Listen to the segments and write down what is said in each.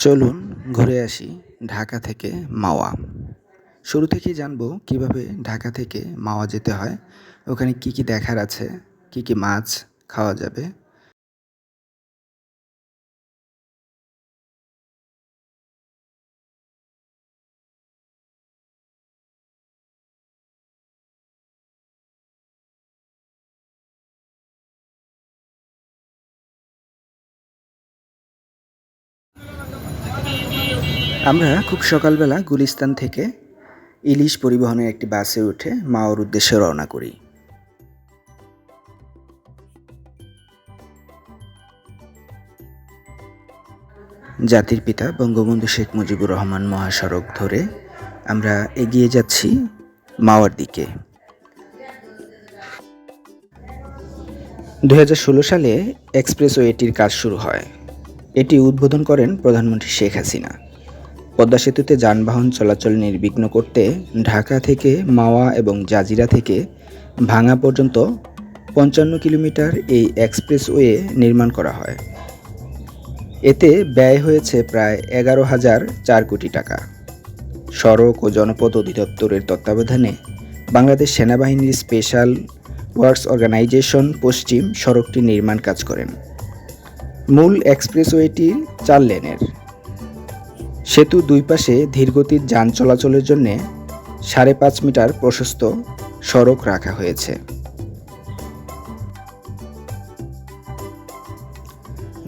চলুন ঘুরে আসি ঢাকা থেকে মাওয়া। শুরু থেকেই জানব কীভাবে ঢাকা থেকে মাওয়া যেতে হয়। ওখানে কি কি দেখার আছে, কি কি মাছ খাওয়া যাবে আমরা খুব সকালবেলা গুলিস্তান থেকে ইলিশ পরিবহনের একটি বাসে উঠে মাওয়ার উদ্দেশ্যে রওনা করি। জাতির পিতা বঙ্গবন্ধু শেখ মুজিবুর রহমান মহাসড়ক ধরে আমরা এগিয়ে যাচ্ছি মাওয়ার দিকে। দু হাজার ষোলো সালে এক্সপ্রেসওয়েটির কাজ শুরু হয়। এটি উদ্বোধন করেন প্রধানমন্ত্রী শেখ হাসিনা। পদ্মা সেতুতে যানবাহন চলাচল নির্বিঘ্ন করতে ঢাকা থেকে মাওয়া এবং জাজিরা থেকে ভাঙা পর্যন্ত পঞ্চান্ন কিলোমিটার এই এক্সপ্রেসওয়ে নির্মাণ করা হয়। এতে ব্যয় হয়েছে প্রায় এগারো হাজার চার কোটি টাকা। সড়ক ও জনপথ অধিদপ্তরের তত্ত্বাবধানে বাংলাদেশ সেনাবাহিনীর স্পেশাল ওয়ার্কস অর্গানাইজেশন পশ্চিম সড়কটি নির্মাণ কাজ করেন। মূল এক্সপ্রেসওয়েটি চার লেনের। সেতু দুই পাশে ধীরগতির যান চলাচলের জন্য সাড়ে পাঁচ মিটার প্রশস্ত সড়ক রাখা হয়েছে।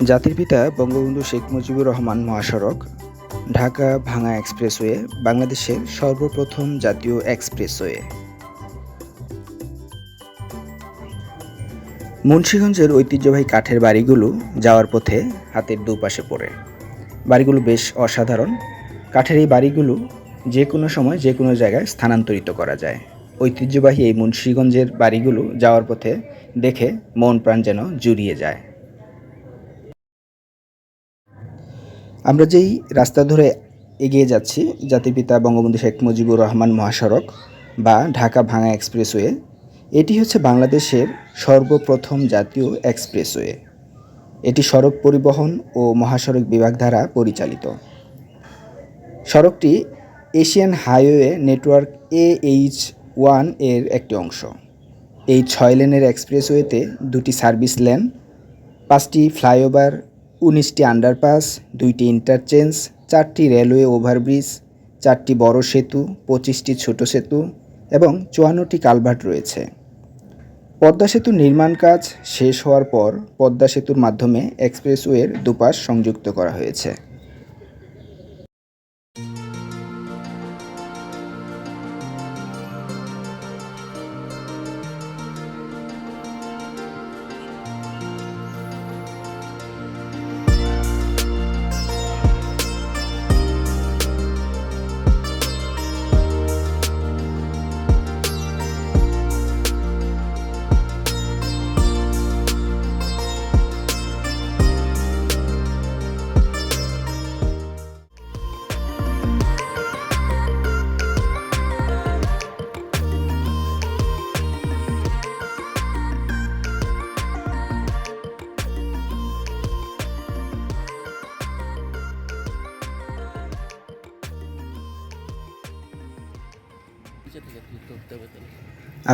জাতির পিতা বঙ্গবন্ধু শেখ মুজিবুর রহমান মহাসড়ক, ঢাকা ভাঙা এক্সপ্রেসওয়ে, বাংলাদেশের সর্বপ্রথম জাতীয় এক্সপ্রেসওয়ে। মুন্সীগঞ্জের ঐতিহ্যবাহী কাঠের বাড়িগুলো যাওয়ার পথে হাতের দুপাশে পড়ে। বাড়িগুলো বেশ অসাধারণ। কাঠের এই বাড়িগুলো যে কোনো সময় যে কোনো জায়গায় স্থানান্তরিত করা যায়। ঐতিহ্যবাহী এই মুন্সীগঞ্জের বাড়িগুলো যাওয়ার পথে দেখে মন প্রাণ যেন জুড়িয়ে যায়। আমরা যেই রাস্তা ধরে এগিয়ে যাচ্ছি জাতির পিতা বঙ্গবন্ধু শেখ মুজিবুর রহমান মহাসড়ক বা ঢাকা ভাঙা এক্সপ্রেসওয়ে, এটি হচ্ছে বাংলাদেশের সর্বপ্রথম জাতীয় এক্সপ্রেসওয়ে। এটি সড়ক পরিবহন ও মহাসড়ক বিভাগ দ্বারা পরিচালিত। সড়কটি Asian highway network A H ওয়ানের একটি অংশ। এই ছয় লেনের এক্সপ্রেসওয়েতে দুটি সার্ভিস লেন, পাঁচটি ফ্লাইওভার, উনিশটি আন্ডারপাস, দুইটি ইন্টারচেঞ্জ, চারটি রেলওয়ে ওভারব্রিজ, চারটি বড় সেতু, পঁচিশটি ছোট সেতু এবং চুয়ান্নটি কালভার্ট রয়েছে। পদ্মা সেতুর নির্মাণ কাজ শেষ হওয়ার পর পদ্মা সেতুর মাধ্যমে এক্সপ্রেসওয়ের দুপাশ সংযুক্ত করা হয়েছে।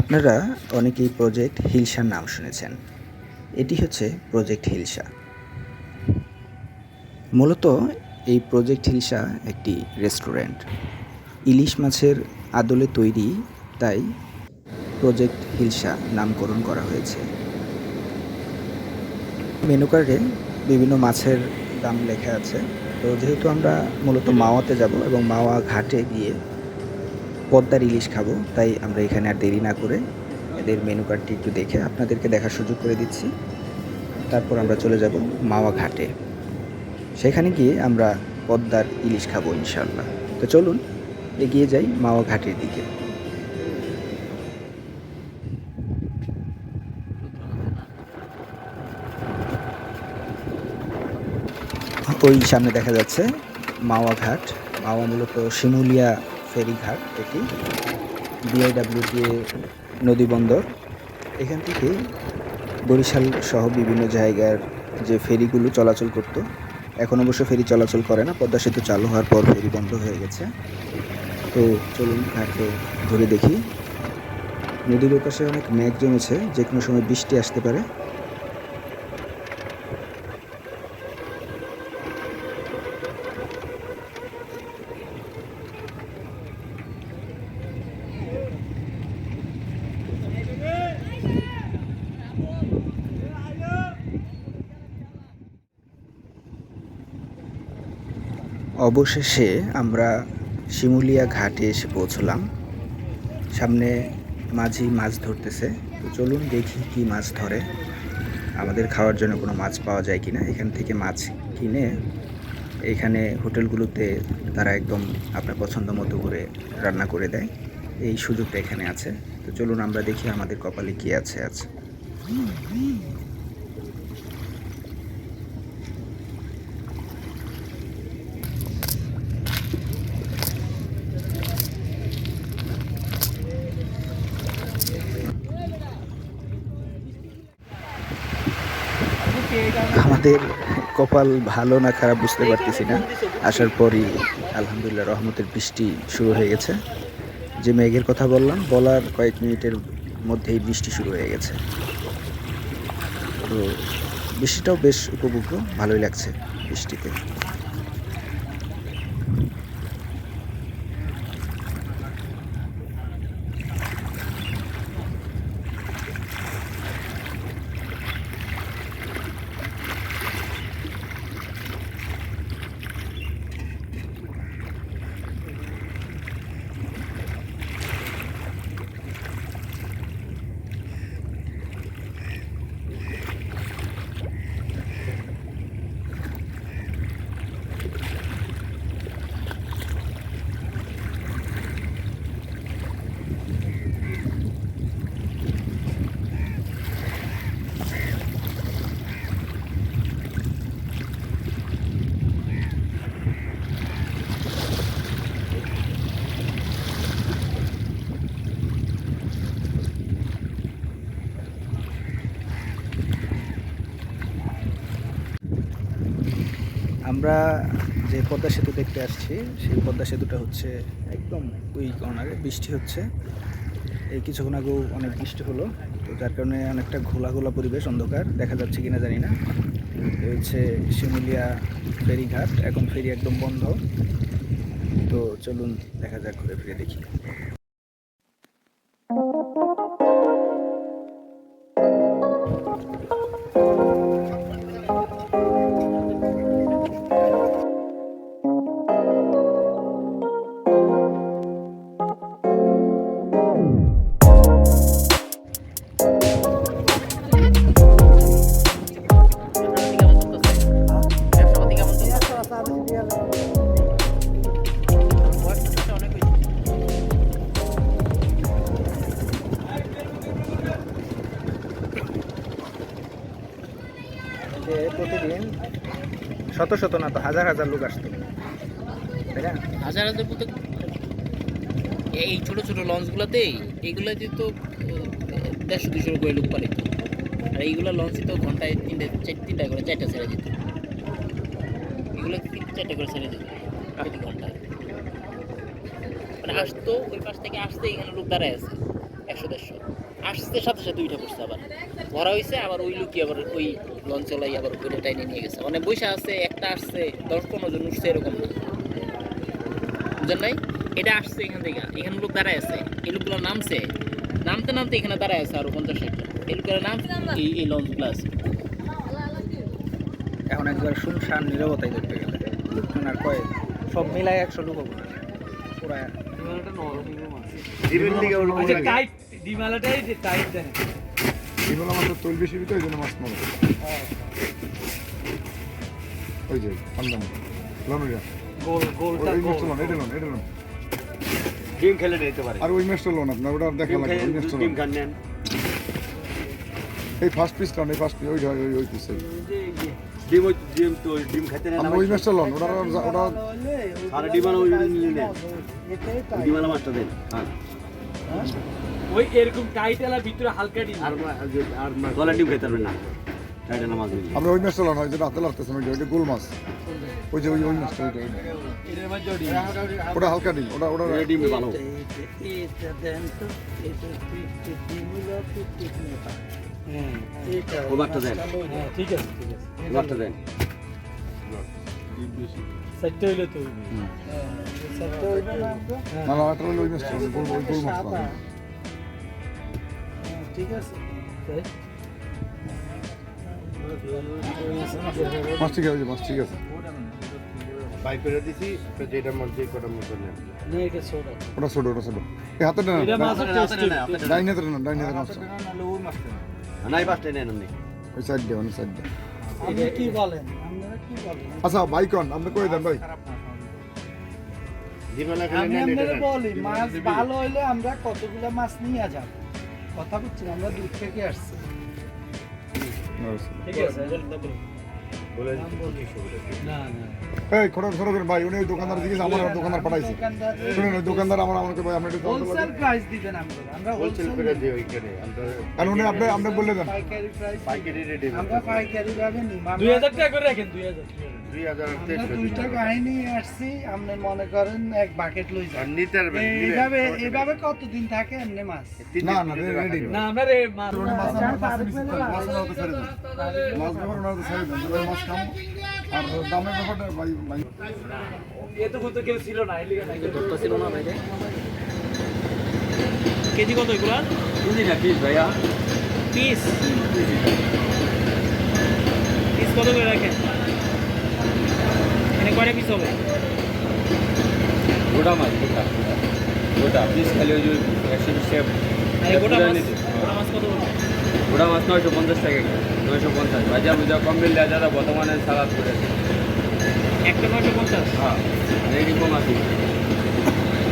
আপনারা অনেকেই প্রজেক্ট হিলসার নাম শুনেছেন। এটি হচ্ছে প্রজেক্ট হিলসা। মূলত এই প্রজেক্ট হিলসা একটি রেস্টুরেন্ট। ইলিশ মাছের আদলে তৈরি, তাই প্রজেক্ট হিলসা নামকরণ করা হয়েছে। মেনু কার্ডে বিভিন্ন মাছের দাম লেখা আছে। তো যেহেতু আমরা মূলত মাওয়াতে যাব এবং মাওয়া ঘাটে গিয়ে পদ্মার ইলিশ খাব, তাই আমরা এখানে আর দেরি না করে এদের মেনু কার্ডটি একটু দেখে আপনাদেরকে দেখার সুযোগ করে দিচ্ছি। তারপর আমরা চলে যাব মাওয়া ঘাটে। সেখানে গিয়ে আমরা পদ্মার ইলিশ খাব ইনশাল্লাহ তো চলুন, এগিয়ে যাই মাওয়া ঘাটের দিকে। ওই সামনে দেখা যাচ্ছে মাওয়া ঘাট। মাওয়া মূলত শিমুলিয়া ফেরিঘাট এটি বিআইডাব্লিউটি নদী বন্দর। এখান থেকে বরিশাল সহ বিভিন্ন জায়গার যে ফেরিগুলো চলাচল করত, এখন অবশ্য ফেরি চলাচল করে না, পদ্মা সেতু চালু হওয়ার পর ফেরি বন্ধ হয়ে গেছে। তো চলুন ঘাটে ঘুরে দেখি। নদীর ওপাশে অনেক মেঘ জমেছে যে কোনো সময় বৃষ্টি আসতে পারে। অবশেষে আমরা শিমুলিয়া ঘাটে এসে পৌঁছলাম। সামনে মাঝি মাছ ধরতেছে। তো চলুন দেখি কি মাছ ধরে। আমাদের খাওয়ার জন্য কোনো মাছ পাওয়া যায় কি না এখান থেকে মাছ কিনে এখানে হোটেলগুলোতে তারা একদম আপনার পছন্দ মতো করে রান্না করে দেয়। এই সুযোগটা এখানে আছে। তো চলুন আমরা দেখি আমাদের কপালে কি আছে আছে আমাদের কপাল ভালো না খারাপ বুঝতে পারতেছি না। আসার পরই আলহামদুলিল্লাহ রহমতের বৃষ্টি শুরু হয়ে গেছে। যে মেঘের কথা বললাম, বলার কয়েক মিনিটের মধ্যেই বৃষ্টি শুরু হয়ে গেছে। তো বৃষ্টিটাও বেশ উপভোগ্য, ভালোই লাগছে বৃষ্টিতে। আমরা যে পদ্মা সেতু দেখতে আসছি, সেই পদ্মা সেতুটা হচ্ছে একদম ওই কর্নারে বৃষ্টি হচ্ছে। এই কিছুক্ষণ আগেও অনেক বৃষ্টি হলো, তো যার কারণে অনেকটা ঘোলা ঘোলা পরিবেশ, অন্ধকার, দেখা যাচ্ছে কিনা জানি না। হচ্ছে শিমুলিয়া ফেরিঘাট, এখন ফেরি একদম বন্ধ। তো চলুন দেখা যাক, ঘুরে ফিরে দেখি। হাজার হাজার লোক আসতো। তাই না? হাজার হাজার মতো এই ছোট ছোট লঞ্চগুলোতে এইগুলোতে তো দেড়শো দুশো করে লোক পালিত আর এইগুলো লঞ্চে তো ঘন্টায় তিনটে তিনটা করে, চারটা ছেড়ে যেত এগুলো চারটে করে ছেড়ে যেত প্রতি ঘন্টায়। মানে আসতো, ওই পাশ থেকে আসতে এখানে লোক দাঁড়ায় আছে, একশো, দেড়শো। আসতে সাথে সাথে উঠে পড়ছে আবার। ধরা হয়েছে আবার ওই লোকই আবার ওই লঞ্চ চালাই আবার ওইটা টাইনে নিয়ে গেছে। মানে বসে আছে একটা আসছে দশ পনেরো জন উঠছে এরকম না। বুঝেন নাই? এটা আসছে এখান থেকে। এখানে লোক দাঁড়ায় আছে। এই লোকগুলো নামছে। নামতে নামতে এখানে দাঁড়ায় আছে আরও পঞ্চাশ ষাটটা এই লোকের নাম এই এই লঞ্চগুলো আছে। এখন একবার শুনশান নিরবতাই দেখতে গেলে। লোকজন আর কয়? সব মিলায় একশো লোক হব। না পুরা আচ্ছা টাইট ডিমালাটাই যে টাইট দেন। এগুলো আমাদের তৈল বেশি তো ওই জন্য মাছ মারো ওই যে আন্দাম লনুরা গোল গোলটা ওই গোল। মাছটা এটা লোন এটা লোন। ডিম খেলে নিতে পারে। আর ওই মাছটা লোন আপনার ওটা দেখা লাগে ওই মাছটা ডিম খান নেন। এই ফার্স্ট পিস লোন এই ফার্স্ট পিস ওই ওই ওই পিস ডিম ওই ডিম তো ডিম খেতে আমরা ওই মাছটা লোন ওটা ওটা আর ডিমালা ওই নিয়ে নেন। ডিমালা মাছটা দেন হ্যাঁ? ওই এরকম টাইট এলা ভিতরে হালকা ডিম। আর আর গলা ডিম খেতে পারবেন না। নামাজ দিবি আমরা ওই মাছটা লন হয় যেটা হাতে ওইটা ওইটা গোল মাছ। ওই যে ওই ওই মাছটা ওইটা। ওটা হালকা ডিম ওটা ওটা এটা ডিম ভালো। দেন। হ্যাঁ ঠিক আছে ঠিক আছে। ও দেন। সেটটা হইলে তো না না এটা হলো ওই মাছটা গোল গোল মাছটা ঠিক আছে। মাছ ঠিক আছে মাছ ঠিক আছে। বাই করে দিছি তো যেটা মধ্যে কটার মতো নেন। নে কে সোডা ওটা ছোট ওটা ছোট। এই হাতে নেন এটা মাছের টেস্ট ডাইন হাতে নেন ডাইন হাতে মাছটা। নাই বাটটা নেন। আপনি। ওই সাইড দিয়ে অনেক সাইড দিয়ে। আপনি কি বলেন? আপনারা কি বলেন? আচ্ছা বাইকন আপনি কই দেন ভাই ডিমালা খেলে আমি নেন এটা আপনাদের নেন। বলি মাছ ভালো হইলে আমরা কতগুলো মাছ নিয়ে যাব? কথা বলছি আমরা দূর থেকে আসছি। দোকানদার আমার দোকানদার পাঠাইছি। দোকানদার আমার আমাকে ভাই আপনি হোলসেল দেন। দুইটা দিন কাহিনী আসছি আপনি মনে করেন এক বাকেট লই আর যান নিতে পারবেন এইভাবে এইভাবে কতদিন থাকে এমনি মাছ? না না রেডি না আমরা রে মাছ উনি মাছ আমার মাছ মিস করে মাছ না হতে ছেড়ে মাছ ব্যাপার ওনার ছেড়ে দেন। ভাই মাছ খাম আর দামের ব্যাপারটা ভাই ভাই। এতক্ষণ তো কেউ ছিল না এলিগে নাই। ধরতে ছিল না ভাইরে কেজি কত এগুলা? না ভাইয়া। পিস পিস কত করে রাখেন? কয়টা পিস হবে গোটা মাছ গোটা। গোটা পিস খালি ওই যে একশো বিশ টাকা গোটা মাছ। গোটা মাছ কত গোটা মাছ নয়শো পঞ্চাশ টাকা নয়শো পঞ্চাশ। ভাজা ভুজা কম বিল যারা বর্তমানে সালাদ করে। একটা নয়শো পঞ্চাশ? হ্যাঁ রেডি কম আছে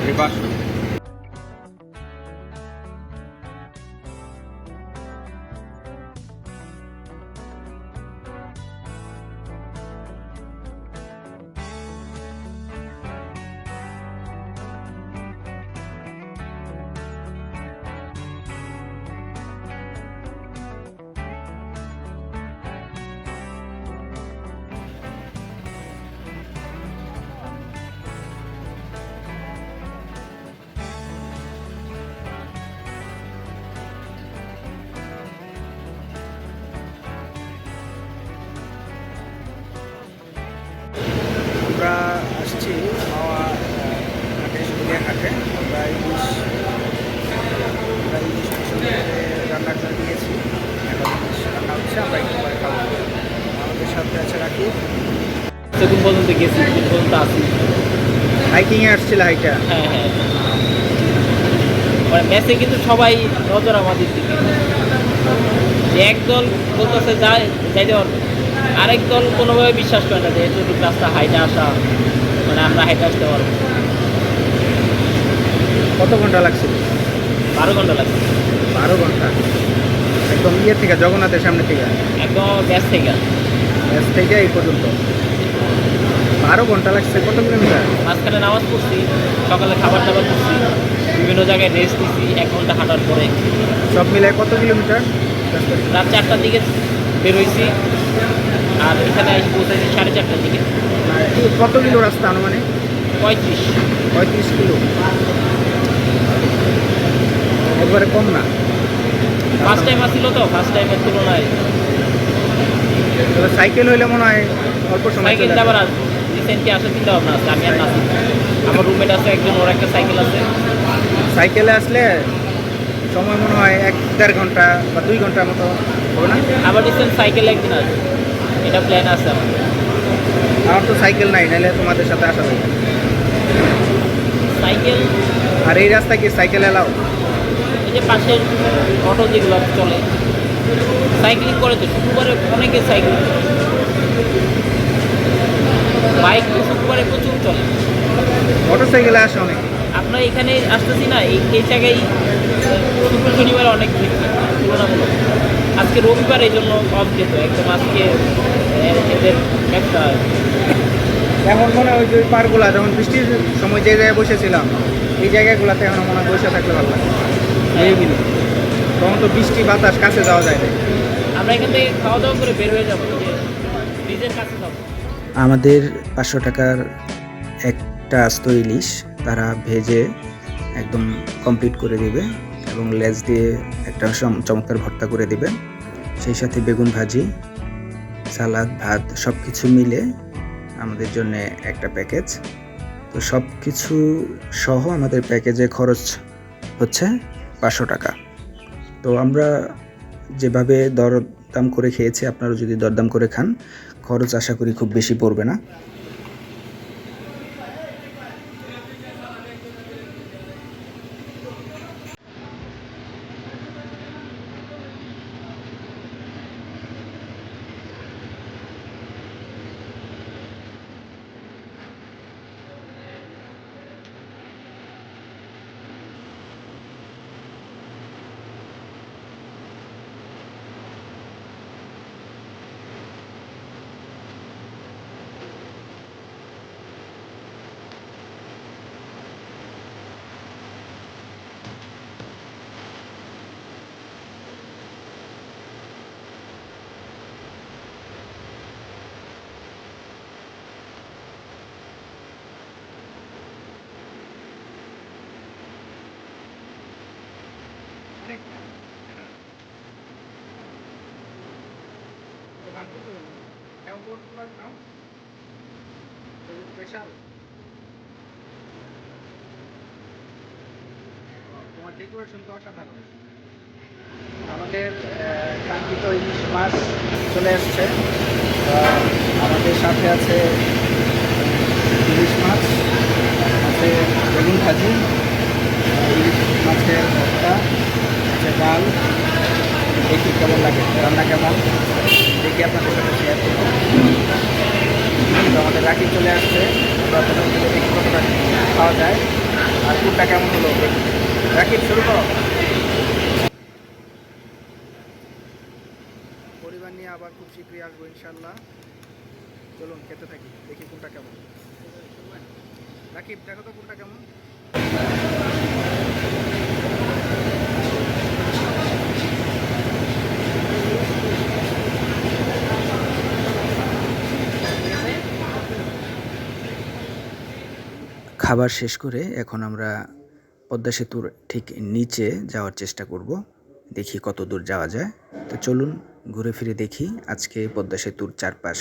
এই পাঁচশো। সেদিন পর্যন্ত গেছি পর্যন্ত আসি হাইকিংয়ে আসছিল হাইটা? হ্যাঁ হ্যাঁ। মানে ম্যাচে কিন্তু সবাই নজর আমাদের দিকে। একদল বলতেছে যায় যাইতে পারবে। আরেক দল কোনোভাবে বিশ্বাস করে না যে এতটুকু রাস্তা হাইটে আসা মানে আমরা হাইটে আসতে পারব। কত ঘণ্টা লাগছিল? বারো ঘণ্টা লাগবে বারো ঘণ্টা? একদম ইয়ে থেকে জগন্নাথের সামনে থেকে? একদম ব্যাস থেকে। ব্যাস থেকে এই পর্যন্ত? বারো ঘণ্টা লাগছে কত কিলোমিটার? মাঝখানে নামাজ পড়ছি সকালে খাবার দাবার করছি বিভিন্ন জায়গায় রেস্ট নিছি এক ঘণ্টা হাঁটার পরে। সব মিলে কত কিলোমিটার? রাত চারটার দিকে বেরোইছি আর এখানে এসে পৌঁছাইছি সাড়ে চারটার দিকে। কত কিলো রাস্তা আনুমানিক? পঁয়ত্রিশ। পঁয়ত্রিশ কিলো। একবারে কম না। ফার্স্ট টাইম আসছিল তো ফার্স্ট টাইমের তুলনায়। সাইকেল হইলে মনে হয় অল্প সময় সাইকেল আবার যাবে। রিসেন্টলি আসার চিন্তা ভাবনা আছে? আমি আর নাসি আমার রুমমেট আছে একজন ওর একটা সাইকেল আছে। সাইকেলে আসলে সময় মনে হয় এক দেড় ঘণ্টা বা দুই ঘণ্টার মতো হবে না? আবার রিসেন্ট সাইকেল একদিন আসবে এটা প্ল্যান আছে আমার। আমার তো সাইকেল নাই নাহলে তোমাদের সাথে আসা যাবে সাইকেল আর এই রাস্তায় কি সাইকেল এলাও এই যে পাশের অটো যেগুলো চলে সাইক্লিং করে তো শুক্রবারে অনেকে সাইকেল বাইক শুক্রবারে প্রচুর চলে। মোটর সাইকেলে আসে অনেক। আপনার এখানে আসতেছি না এই জায়গায় শুক্র শনিবার অনেক ভিড় তুলনামূলক। আজকে রবিবার এই জন্য অফ যেত একদম আজকে এদের একটা এখন মনে হয় ওই যে ওই পার্কগুলা যখন বৃষ্টির সময় যে জায়গায় বসেছিলাম এই জায়গাগুলোতে এখন মনে হয় বসে থাকলে ভালো লাগে এই তখন তো বৃষ্টি বাতাস কাছে যাওয়া যায় না আমরা এখান থেকে খাওয়া দাওয়া করে বের হয়ে যাব ব্রিজের কাছে আমাদের পাঁচশো টাকার একটা আস্ত ইলিশ তারা ভেজে একদম কমপ্লিট করে দেবে এবং লেজ দিয়ে একটা চমৎকার ভর্তা করে দেবে। সেই সাথে বেগুন ভাজি, সালাদ, ভাত সব কিছু মিলে আমাদের জন্য একটা প্যাকেজ। তো সব কিছু সহ আমাদের প্যাকেজে খরচ হচ্ছে পাঁচশো টাকা। তো আমরা যেভাবে দরদাম করে খেয়েছে আপনারা যদি দরদাম করে খান, খরচ আশা করি খুব বেশি পড়বে না। আমাদের আহ, কাঙ্ক্ষিত ইলিশ মাছ চলে এসছে। আমাদের সাথে আছে ইলিশ মাছ আছে বেগুন ভাজি ইলিশ মাছের ভর্তা আছে ডাল দেখি কেমন লাগে, রান্না কেমন? দেখি আপনাদের সাথে শেয়ার করব। আমাদের রাখি চলে আসছে। আমরা দেখি কতটা খাওয়া যায় আর কোনটা কেমন হলো। রাখি, শুরু করো। পরিবার নিয়ে আবার খুব শীঘ্রই আসব ইনশাল্লাহ চলুন, খেতে থাকি, দেখি কোনটা কেমন। রাকিব দেখো তো কোনটা কেমন। খাবার শেষ করে এখন আমরা পদ্মা সেতুর ঠিক নিচে যাওয়ার চেষ্টা করব। দেখি কত দূর যাওয়া যায়। তো চলুন ঘুরে ফিরে দেখি আজকে পদ্মা সেতুর চারপাশ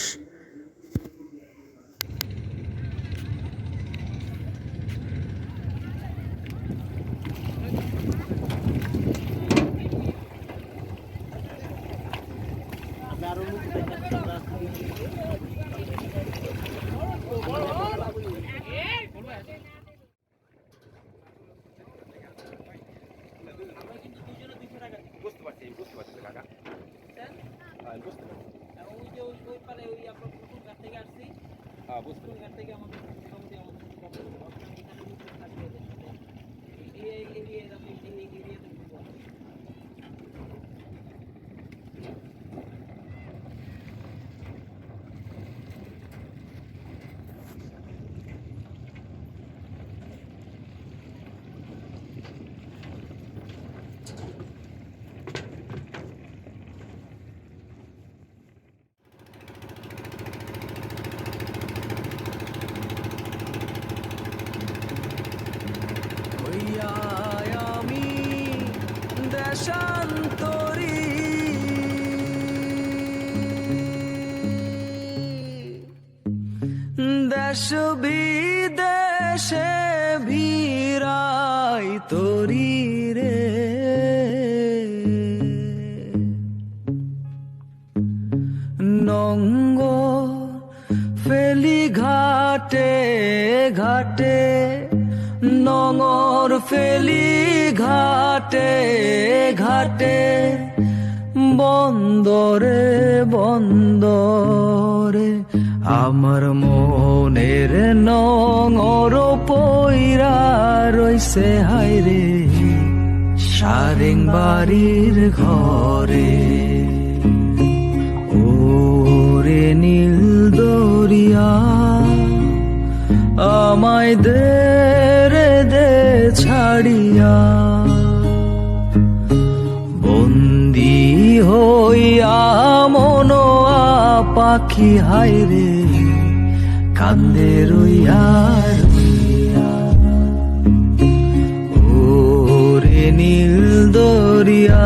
নঙর পইরা রইছে হাইরে সারেং বাড়ির ঘরে। ওরে নীল দরিয়া, আমায় দে দে ছাড়িয়া। বন্দি হইয়া পাখি হায় রে কান্দে রইয়া রইয়া রে নীল দরিয়া।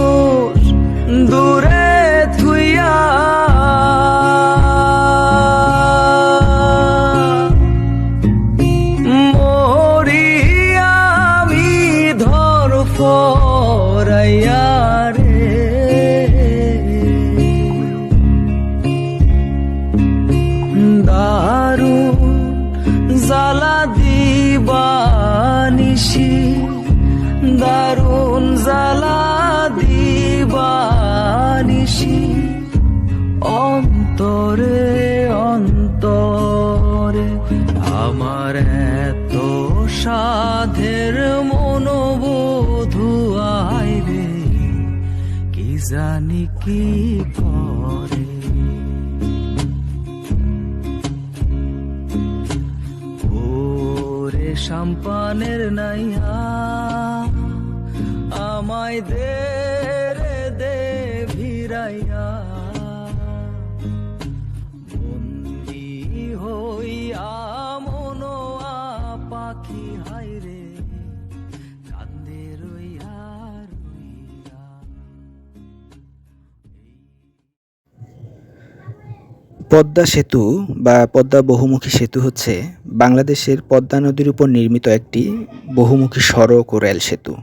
সাম্পানের নাইয়া আমায় দে রে দে ভিড়াইয়া পদ্মা সেতু বা পদ্মা বহুমুখী সেতু হচ্ছে বাংলাদেশের পদ্মা নদীর উপর নির্মিত একটি বহুমুখী সড়ক ও রেল সেতু।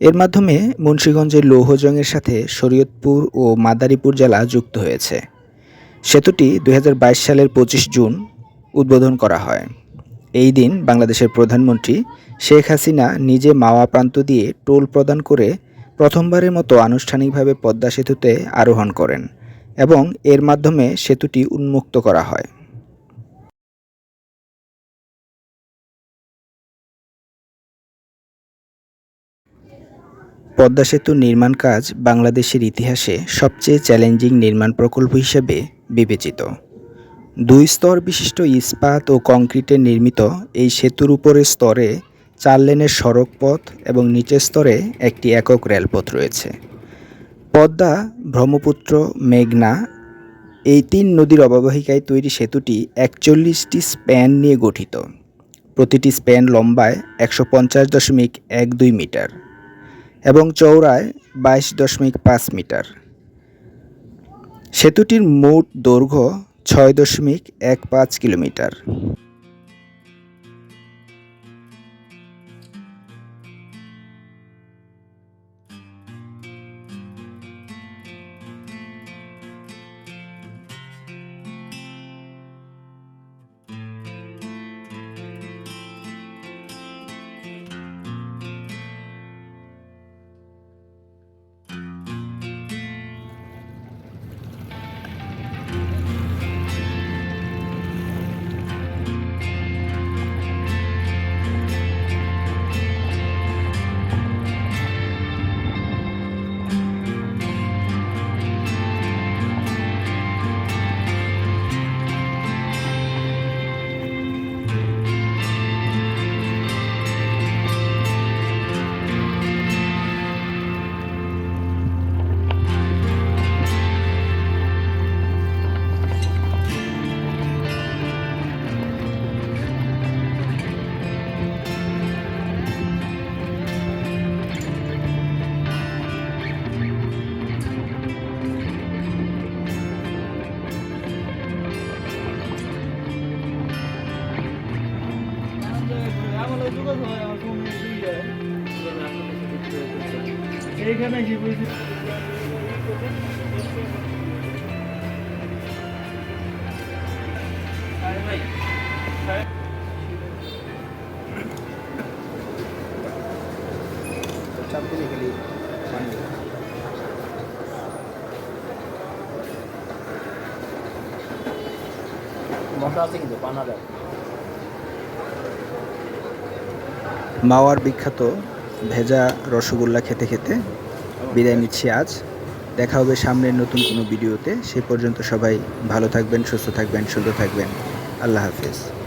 এর মাধ্যমে মুন্সীগঞ্জের লৌহজংয়ের সাথে শরীয়তপুর ও মাদারীপুর জেলা যুক্ত হয়েছে। সেতুটি দু হাজার বাইশ সালের পঁচিশ জুন উদ্বোধন করা হয়। এই দিন বাংলাদেশের প্রধানমন্ত্রী শেখ হাসিনা নিজে মাওয়া প্রান্ত দিয়ে টোল প্রদান করে প্রথমবারের মতো আনুষ্ঠানিকভাবে পদ্মা সেতুতে আরোহণ করেন। এবং এর মাধ্যমে সেতুটি উন্মুক্ত করা হয়। পদ্মা সেতুর নির্মাণ কাজ বাংলাদেশের ইতিহাসে সবচেয়ে চ্যালেঞ্জিং নির্মাণ প্রকল্প হিসেবে বিবেচিত। দুই স্তর বিশিষ্ট ইস্পাত ও কংক্রিটে নির্মিত এই সেতুর উপরের স্তরে চার লেনের সড়ক পথ এবং নিচের স্তরে একটি একক রেলপথ রয়েছে। পদ্মা, ব্রহ্মপুত্র, মেঘনা, এই তিন নদীর অববাহিকায় তৈরি সেতুটি একচল্লিশটি স্প্যান নিয়ে গঠিত। প্রতিটি স্প্যান লম্বায় একশো পঞ্চাশ দশমিক এক দুই মিটার এবং চওড়ায় বাইশ দশমিক পাঁচ মিটার। সেতুটির মোট দৈর্ঘ্য ছয় দশমিক এক পাঁচ কিলোমিটার। মশলা আছে কিন্তু, পানা দেয়। মাওয়ার বিখ্যাত ভেজা রসগোল্লা খেতে খেতে বিদায় নিচ্ছি আজ। দেখা হবে সামনের নতুন কোনো ভিডিওতে। সে পর্যন্ত সবাই ভালো থাকবেন, সুস্থ থাকবেন, সুন্দর থাকবেন। আল্লাহ হাফিজ।